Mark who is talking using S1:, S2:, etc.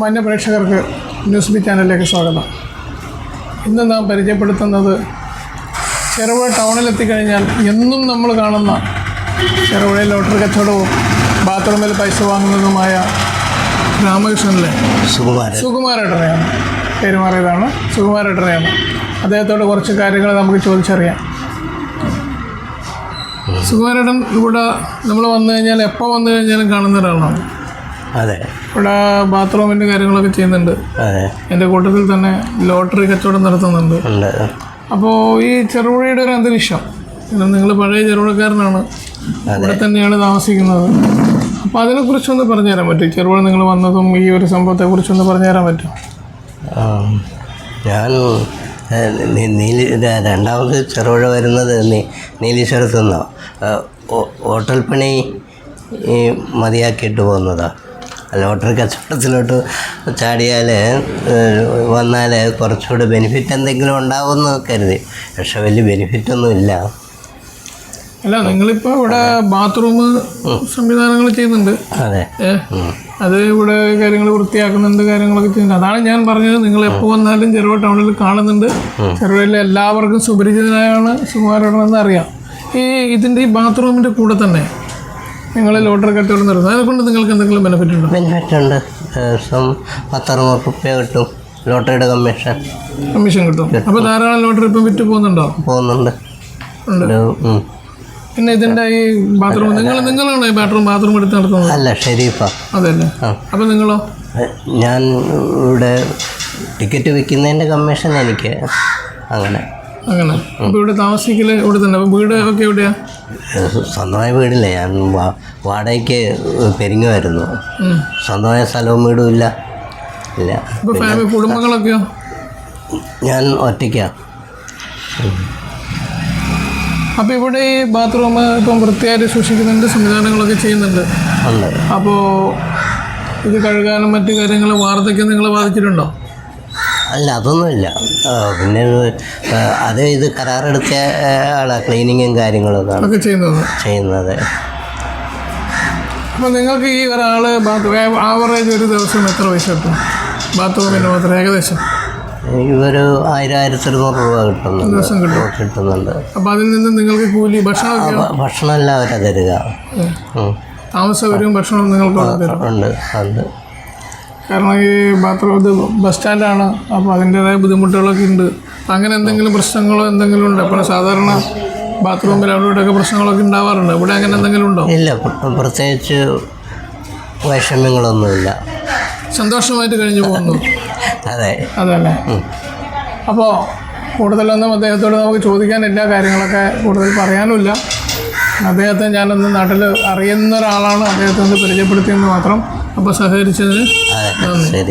S1: മാന്യ പ്രേക്ഷകർക്ക് news B ചാനലിലേക്ക് സ്വാഗതം. ഇന്ന് നാം പരിചയപ്പെടുത്തുന്നത് ചെറുപുഴ ടൗണിലെത്തിക്കഴിഞ്ഞാൽ എന്നും നമ്മൾ കാണുന്ന ചെറുപുഴയിൽ ലോട്ടറി കച്ചവടവും ബാത്റൂമിൽ പൈസ വാങ്ങുന്നതുമായ രാമകൃഷ്ണനിലെ
S2: സുകുമാരൻ.
S1: സുകുമാരേട്ടനെയാണ്. പെരുമാറിയതാണ് സുകുമാരേട്ടനെയാണ്. അദ്ദേഹത്തോട് കുറച്ച് കാര്യങ്ങൾ നമുക്ക് ചോദിച്ചറിയാം. സുകുമാരേട്ടൻ ഇവിടെ നമ്മൾ വന്നു കഴിഞ്ഞാൽ എപ്പോൾ വന്നു കഴിഞ്ഞാലും കാണുന്ന ഒരാളാണ്.
S2: അതെ.
S1: ഇവിടെ ബാത്റൂമിന്റെ കാര്യങ്ങളൊക്കെ ചെയ്യുന്നുണ്ട്.
S2: അതെ.
S1: എന്റെ കൂട്ടത്തിൽ തന്നെ ലോട്ടറി കച്ചവടം നടത്തുന്നുണ്ട്.
S2: അപ്പോ
S1: അപ്പോൾ ഈ ചെറുപുഴയുടെ ഒരു അന്തരീക്ഷം. നിങ്ങൾ പഴയ ചെറുപുഴക്കാരനാണ്. ഇവിടെ തന്നെയാണ് താമസിക്കുന്നത്. അപ്പോൾ അതിനെക്കുറിച്ചൊന്ന് പറഞ്ഞു തരാൻ പറ്റും ചെറുപുഴ നിങ്ങൾ വന്നതും ഈ ഒരു സംഭവത്തെക്കുറിച്ചൊന്ന് പറഞ്ഞു തരാൻ പറ്റും
S2: ഞാൻ നീലി രണ്ടാമത് ചെറുപുഴ വരുന്നത് നീലീശ്വരത്തു നിന്നോ? ഹോട്ടൽ പണി മതിയാക്കിയിട്ട് പോകുന്നതാണ് ലോട്ടറി കച്ചവടത്തിലോട്ട് ചാടിയാൽ വന്നാൽ കുറച്ചുകൂടെ ബെനിഫിറ്റ് എന്തെങ്കിലും ഉണ്ടാവുമെന്ന് കരുതി. പക്ഷെ വലിയ ബെനിഫിറ്റൊന്നും ഇല്ല.
S1: അല്ല നിങ്ങളിപ്പോൾ ഇവിടെ ബാത്റൂം സംവിധാനങ്ങൾ ചെയ്യുന്നുണ്ട്.
S2: അതെ.
S1: അത് ഇവിടെ കാര്യങ്ങൾ വൃത്തിയാക്കുന്നുണ്ട് കാര്യങ്ങളൊക്കെ ചെയ്യുന്നുണ്ട്. അതാണ് ഞാൻ പറഞ്ഞത്. നിങ്ങൾ എപ്പോൾ വന്നാലും ചെറുവ ടൗണിൽ കാണുന്നുണ്ട്. ചെറുവയിലെ എല്ലാവർക്കും സുപരിചിതനായാണ് സുകുമാരനെന്ന് അറിയാം. ഈ ഇതിന്റെ ഈ ബാത്റൂമിന്റെ കൂടെ തന്നെ നിങ്ങൾ ലോട്ടറി കച്ചവടം നടത്തുന്നത്. അതുകൊണ്ട് നിങ്ങൾക്ക് എന്തെങ്കിലും ബെനിഫിറ്റ് ഉണ്ടോ?
S2: ബെനിഫിറ്റ് ഉണ്ട്. ദിവസം പത്തറുന്നൂറ് റുപ്യ കിട്ടും. ലോട്ടറിയുടെ കമ്മീഷൻ
S1: കമ്മീഷൻ കിട്ടും. അപ്പോൾ ധാരാളം ലോട്ടറി ഇപ്പം വിറ്റ് പോകുന്നുണ്ടോ?
S2: പോകുന്നുണ്ട്.
S1: പിന്നെ ഇതിന്റെ ഈ ബാത്റൂം നിങ്ങൾ നിങ്ങളാണോ ഈ ബാത്റൂം ബാത്റൂം എടുത്ത് നടത്തുന്നത്?
S2: അല്ല ഷെരീഫ.
S1: അതല്ലേ. അപ്പോൾ നിങ്ങളോ?
S2: ഞാൻ ഇവിടെ ടിക്കറ്റ് വിൽക്കുന്നതിന്റെ കമ്മീഷൻ എനിക്ക് അങ്ങനെ.
S1: അങ്ങനെ. അപ്പോൾ ഇവിടെ താമസിക്കൽ ഇവിടെ തന്നെ. അപ്പോൾ വീട് ഒക്കെ എവിടെയാ?
S2: സ്വന്തമായ വീടില്ല? ഞാൻ വാടകയ്ക്ക് പെരിങ്ങുമായിരുന്നു. സ്വന്തമായ സ്ഥലവും വീടും ഇല്ല. ഇല്ല.
S1: ഫാമിലി കുടുംബങ്ങളൊക്കെയോ?
S2: ഞാൻ ഒറ്റയ്ക്കാണ്
S1: അപ്പോൾ ഇവിടെ ഈ ബാത്റൂം ഇപ്പം വൃത്തിയായിട്ട് സൂക്ഷിക്കുന്നുണ്ട് സംവിധാനങ്ങളൊക്കെ ചെയ്യുന്നുണ്ട്. അപ്പോൾ ഇത് കഴുകാനും മറ്റു കാര്യങ്ങൾ വാർദ്ധക്യം നിങ്ങൾ ബാധിച്ചിട്ടുണ്ടോ?
S2: അല്ല അതൊന്നുമില്ല. പിന്നെ അത് ഇത് കരാറെടുത്ത ആളാണ് ക്ലീനിങ്ങും കാര്യങ്ങളൊക്കെ
S1: ചെയ്യുന്നത്.
S2: ചെയ്യുന്നത്.
S1: അപ്പോൾ നിങ്ങൾക്ക് ഈ ഒരാൾ ബാത്റൂം ആവറേജ് ഒരു ദിവസം എത്ര പൈസ കിട്ടും? ബാത്റൂമിന് മാത്രം ഏകദേശം?
S2: ഇതൊരു ആയിരം ആയിരത്തി ഇരുന്നൂറ് രൂപ കിട്ടുന്നുണ്ട്.
S1: ദിവസം കിട്ടും.
S2: കിട്ടുന്നുണ്ട്.
S1: അപ്പോൾ അതിൽ നിന്ന് നിങ്ങൾക്ക് കൂലി
S2: ഭക്ഷണം ഭക്ഷണം എല്ലാം അവരാ തരിക.
S1: താമസ സൗകര്യവും ഭക്ഷണവും നിങ്ങൾക്ക്
S2: ഉണ്ട് ഉണ്ട്.
S1: കാരണം ഈ ബാത്റൂം ഇത് ബസ് സ്റ്റാൻഡാണ്. അപ്പോൾ അതിന്റേതായ ബുദ്ധിമുട്ടുകളൊക്കെ ഉണ്ട്. അങ്ങനെ എന്തെങ്കിലും പ്രശ്നങ്ങളോ എന്തെങ്കിലും ഉണ്ട്? അപ്പോൾ സാധാരണ ബാത്റൂമിൽ അവിടെ ഇവിടെയൊക്കെ പ്രശ്നങ്ങളൊക്കെ ഉണ്ടാവാറുണ്ട്? ഇവിടെ അങ്ങനെ എന്തെങ്കിലും ഉണ്ടോ?
S2: ഇല്ല പ്ര- പ്രത്യേകിച്ച് വിഷമങ്ങളൊന്നുമില്ല
S1: സന്തോഷമായിട്ട് കഴിഞ്ഞു പോകുന്നു.
S2: അതെ.
S1: അതല്ലേ? അപ്പോൾ കൂടുതലൊന്നും അദ്ദേഹത്തോട് നമുക്ക് ചോദിക്കാൻ എല്ലാ കാര്യങ്ങളൊക്കെ കൂടുതൽ പറയാനുമില്ല. അദ്ദേഹത്തെ ഞാനൊന്ന് നാട്ടിൽ അറിയുന്ന ഒരാളാണ്. അദ്ദേഹത്തെ ഒന്ന് പരിചയപ്പെടുത്തിയെന്ന് മാത്രം. അപ്പോൾ സഹകരിച്ചതിന്
S2: അതെ ശരി